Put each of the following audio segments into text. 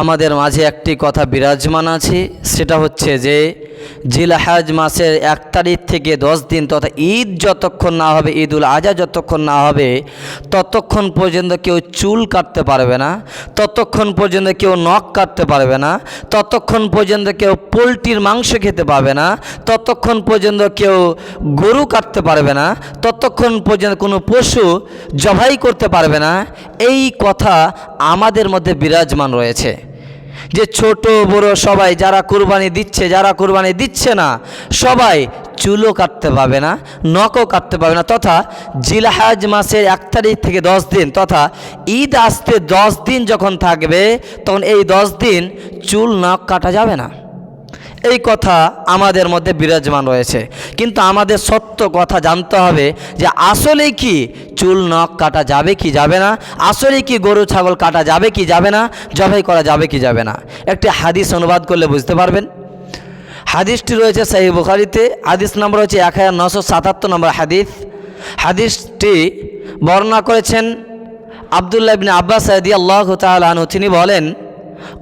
আমাদের মাঝে একটি কথা বিরাজমান আছে, সেটা হচ্ছে যে জিলহাজ মাসের এক তারিখ থেকে দশ দিন তথা ঈদ যতক্ষণ না হবে ঈদ উল আজহা যতক্ষণ না হবে, ততক্ষণ পর্যন্ত কেউ চুল কাটতে পারবে না, ততক্ষণ পর্যন্ত কেউ নখ কাটতে পারবে না, ততক্ষণ পর্যন্ত কেউ পোলট্রির মাংস খেতে পারবে না, ততক্ষণ পর্যন্ত কেউ গরু কাটতে পারবে না, ততক্ষণ পর্যন্ত কোনো পশু জবাই করতে পারবে না, এই কথা আমাদের মধ্যে বিরাজমান রয়েছে। যে ছোট বড় সবাই যারা কুরবানি দিচ্ছে, যারা কুরবানি দিচ্ছে না, সবাই চুলও কাটতে পাবে না, নখও কাটতে পাবে না, তথা জিলহাজ মাসের এক তারিখ থেকে দশ দিন, তথা ঈদ আসতে দশ দিন যখন থাকবে, তখন এই দশ দিন চুল নখ কাটা যাবে না। এই কথা আমাদের মধ্যে বিরাজমান রয়েছে। কিন্তু আমাদের সত্য কথা জানতে হবে যে আসলে কি চুল, নখ কাটা যাবে কি যাবে না? আসলে কি গরু, ছাগল কাটা যাবে কি যাবে না? জবাই করা যাবে কি যাবে না? একটি হাদিস অনুবাদ করলে বুঝতে পারবেন। হাদিসটি রয়েছে সাহি বুখারিতে। হাদিস নম্বর হচ্ছে এক হাজার নশো সাতাত্তর নম্বর হাদিস। হাদিসটি বর্ণনা করেছেন আবদুল্লাহ ইবনে আব্বাস সাইদি আল্লাহ তালু তিনি বলেন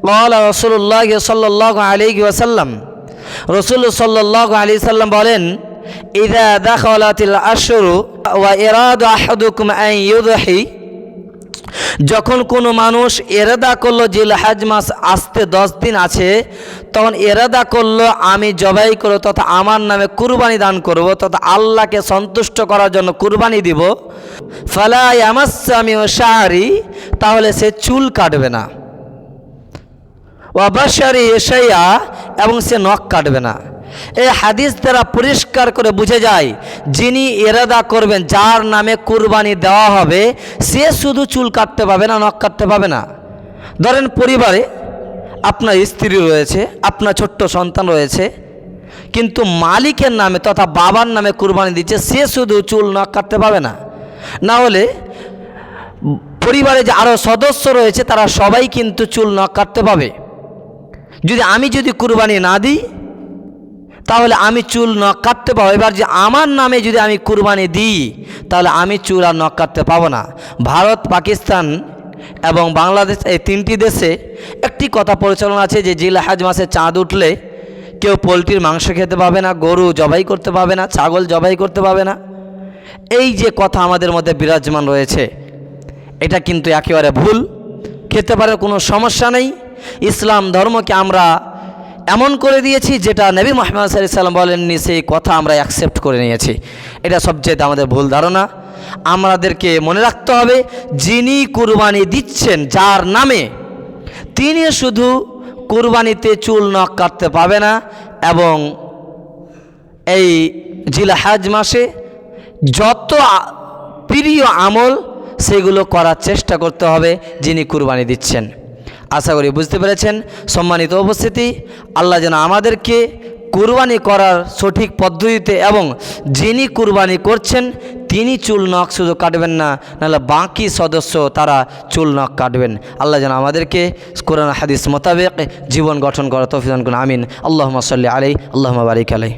কল রসুল্লাহ সাল্লাহ আলী ওসাল্লাম রসুল সাল্লাহ আলী সাল্লাম বলেন, ইদা দাখলাতিল আশরু ওয়া ইরাদ আহাদুকুম ইউদহি। যখন কোনো মানুষ এরাদা করল যে হাজ মাস আসতে দশ দিন আছে, তখন এরাদা করল, আমি জবাই করব, তথা আমার নামে কুরবানি দান করব, তথা আল্লাহকে সন্তুষ্ট করার জন্য কুরবানি দিব। ফালাই আমাসামি ও শাহরি, তাহলে সে চুল কাটবে না। ওয়াবাসারি এসাইয়া এবং সে নখ কাটবে না। এই হাদিস দ্বারা পরিষ্কার করে বুঝে যায়, যিনি এরাদা করবেন, যার নামে কুরবানি দেওয়া হবে, সে শুধু চুল কাটতে পাবে না, নখ কাটতে পাবে না। ধরেন পরিবারে আপনার স্ত্রী রয়েছে, আপনার ছোট্ট সন্তান রয়েছে, কিন্তু মালিকের নামে তথা বাবার নামে কুরবানি দিচ্ছে, সে শুধু চুল নখ কাটতে পাবে না। না হলে পরিবারে যে আরও সদস্য রয়েছে, তারা সবাই কিন্তু চুল নখ কাটতে পাবে যদি আমি যদি কুরবানি না দিই, তাহলে আমি চুল নখ কাটতে পাবো। এবার যে আমার নামে যদি আমি কুরবানি দিই, তাহলে আমি চুল আর নখ কাটতে পাবো না। ভারত, পাকিস্তান এবং বাংলাদেশ এই তিনটি দেশে একটি কথা পরিচালনা আছে যে জিলহাজ মাসে চাঁদ উঠলে কেউ পোলট্রির মাংস খেতে পাবে না, গরু জবাই করতে পাবে না, ছাগল জবাই করতে পাবে না। এই যে কথা আমাদের মধ্যে বিরাজমান রয়েছে, এটা কিন্তু একেবারে ভুল। খেতে পারে কোনো সমস্যা নেই। ইসলাম ধর্মকে আমরা এমন করে দিয়েছি যেটা নবী মোহাম্মদ সাল্লাম বলেননি, সেই কথা আমরা অ্যাকসেপ্ট করে নিয়েছি। এটা সবচেয়ে আমাদের ভুল ধারণা। আমাদেরকে মনে রাখতে হবে, যিনি কুরবানি দিচ্ছেন, যার নামে তিনি শুধু কুরবানিতে চুল নখ কাটতে পাবে না এবং এই জিলহাজ মাসে যত প্রিয় আমল, সেগুলো করার চেষ্টা করতে হবে যিনি কুরবানি দিচ্ছেন। আশা করি বুঝতে পেরেছেন। সম্মানিত উপস্থিতি, আল্লাহ যেন আমাদেরকে কুরবানি করার সঠিক পদ্ধতিতে এবং যিনি কুরবানি করছেন, তিনি চুল নখ শুধু কাটবেন না, নাহলে বাকি সদস্য তারা চুল নখ কাটবেন। আল্লাহ যেন আমাদেরকে কোরআন, হাদিস মোতাবেক জীবন গঠন করা তফিদান আমিন। আল্লাহ সাল্লি আলাই আল্লাহ বারিক আলাই